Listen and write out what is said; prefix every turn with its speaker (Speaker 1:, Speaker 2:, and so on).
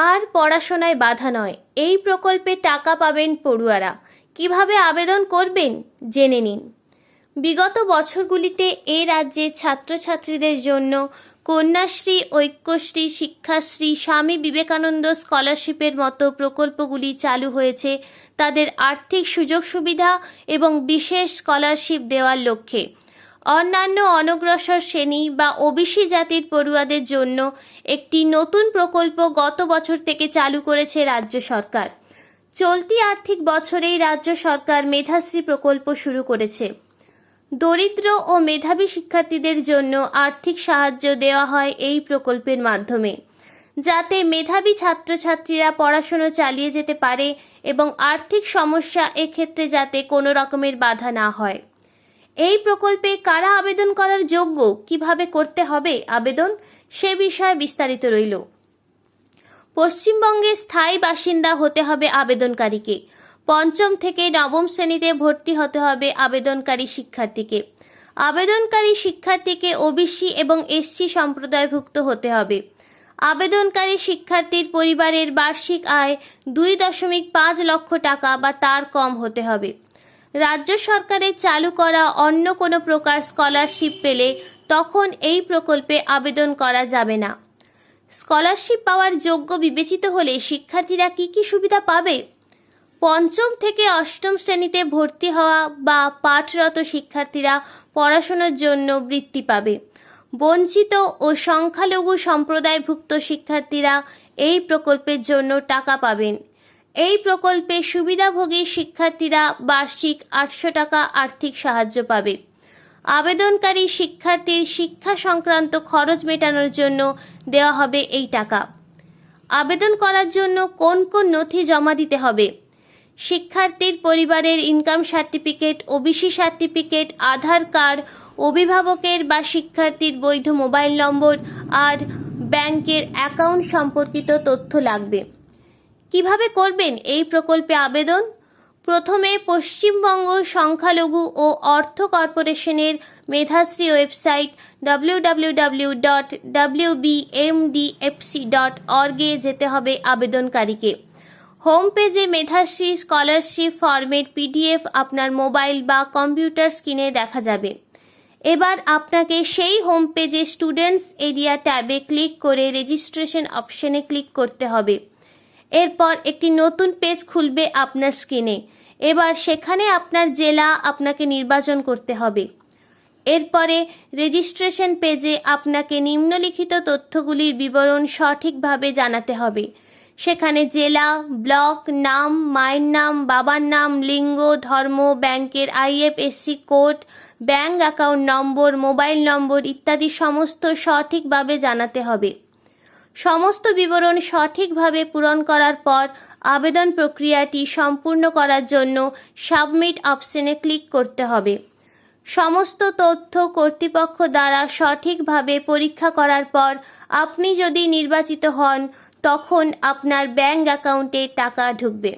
Speaker 1: আর পড়াশোনায় বাধা নয়। এই প্রকল্পে টাকা পাবেন পড়ুয়ারা। কীভাবে আবেদন করবেন জেনে নিন। বিগত বছরগুলিতে এ রাজ্যে ছাত্রছাত্রীদের জন্য কন্যাশ্রী, ঐক্যশ্রী, শিক্ষাশ্রী, স্বামী বিবেকানন্দ স্কলারশিপের মতো প্রকল্পগুলি চালু হয়েছে তাদের আর্থিক সুযোগ সুবিধা এবং বিশেষ স্কলারশিপ দেওয়ার লক্ষ্যে। অন্যান্য অনগ্রসর শ্রেণি বা ওবিসি জাতির পড়ুয়াদের জন্য একটি নতুন প্রকল্প গত বছর থেকে চালু করেছে রাজ্য সরকার। চলতি আর্থিক বছরেই রাজ্য সরকার মেধাশ্রী প্রকল্প শুরু করেছে। দরিদ্র ও মেধাবী শিক্ষার্থীদের জন্য আর্থিক সাহায্য দেওয়া হয় এই প্রকল্পের মাধ্যমে। যাতে মেধাবী ছাত্রছাত্রীরা পড়াশুনো চালিয়ে যেতে পারে এবং আর্থিক সমস্যা এক্ষেত্রে যাতে কোনো রকমের বাধা না হয়। এই প্রকল্পে কারা আবেদন করার যোগ্য? কীভাবে করতে হবে আবেদন? সে বিষয়ে বিস্তারিত রইল। পশ্চিমবঙ্গে স্থায়ী বাসিন্দা হতে হবে আবেদনকারীকে। পঞ্চম থেকে নবম শ্রেণীতে ভর্তি হতে হবে আবেদনকারী শিক্ষার্থীকে। আবেদনকারী শিক্ষার্থীকে ওবিসি এবং এসসি সম্প্রদায়ভুক্ত হতে হবে। আবেদনকারী শিক্ষার্থীর পরিবারের বার্ষিক আয় দুই দশমিক পাঁচ লক্ষ টাকা বা তার কম হতে হবে। রাজ্য সরকারের চালু করা অন্য কোনো প্রকার স্কলারশিপ পেলে তখন এই প্রকল্পে আবেদন করা যাবে না। স্কলারশিপ পাওয়ার যোগ্য বিবেচিত হলে শিক্ষার্থীরা কি কি সুবিধা পাবে? পঞ্চম থেকে অষ্টম শ্রেণীতে ভর্তি হওয়া বা পাঠরত শিক্ষার্থীরা পড়াশোনার জন্য বৃত্তি পাবে। বঞ্চিত ও সংখ্যালঘু সম্প্রদায়ভুক্ত শিক্ষার্থীরা এই প্রকল্পের জন্য টাকা পাবেন। এই প্রকল্পে সুবিধাভোগী শিক্ষার্থীরা বার্ষিক আটশো টাকা আর্থিক সাহায্য পাবে। আবেদনকারী শিক্ষার্থীর শিক্ষা সংক্রান্ত খরচ মেটানোর জন্য দেওয়া হবে এই টাকা। আবেদন করার জন্য কোন কোন নথি জমা দিতে হবে? শিক্ষার্থীর পরিবারের income certificate, OBC certificate, Aadhaar card, অভিভাবকের বা শিক্ষার্থীর বৈধ মোবাইল নম্বর আর ব্যাংকের অ্যাকাউন্ট সম্পর্কিত তথ্য লাগবে। কীভাবে করবেন এই প্রকল্পে আবেদন? প্রথমে পশ্চিমবঙ্গ সংখ্যালঘু ও অর্থ কর্পোরেশনের Medhashree website W dot dot অর্গে যেতে হবে আবেদনকারীকে। হোম পেজে মেধাশ্রী স্কলারশিপ ফরমেট পিডিএফ আপনার মোবাইল বা কম্পিউটার স্ক্রিনে দেখা যাবে। এবার আপনাকে সেই হোম পেজে স্টুডেন্টস এরিয়া ট্যাবে ক্লিক করে রেজিস্ট্রেশন অপশনে ক্লিক করতে হবে। এরপর একটি নতুন পেজ খুলবে আপনার স্ক্রিনে এবার সেখানে আপনার জেলা আপনাকে নির্বাচন করতে হবে। এরপরে রেজিস্ট্রেশন পেজে আপনাকে নিম্নলিখিত তথ্যগুলির বিবরণ সঠিকভাবে জানাতে হবে। সেখানে জেলা ব্লক নাম, মায়ের নাম, বাবার নাম, লিঙ্গ, ধর্ম, ব্যাংকের IFSC code bank account number mobile number ইত্যাদি সমস্ত সঠিকভাবে জানাতে হবে। সমস্ত বিবরণ সঠিকভাবে পূরণ করার পর আবেদন প্রক্রিয়াটি সম্পূর্ণ করার জন্য সাবমিট অপশনে ক্লিক করতে হবে। সমস্ত তথ্য কর্তৃপক্ষ দ্বারা সঠিকভাবে পরীক্ষা করার পর আপনি যদি নির্বাচিত হন, তখন আপনার ব্যাংক অ্যাকাউন্টে টাকা ঢুকবে।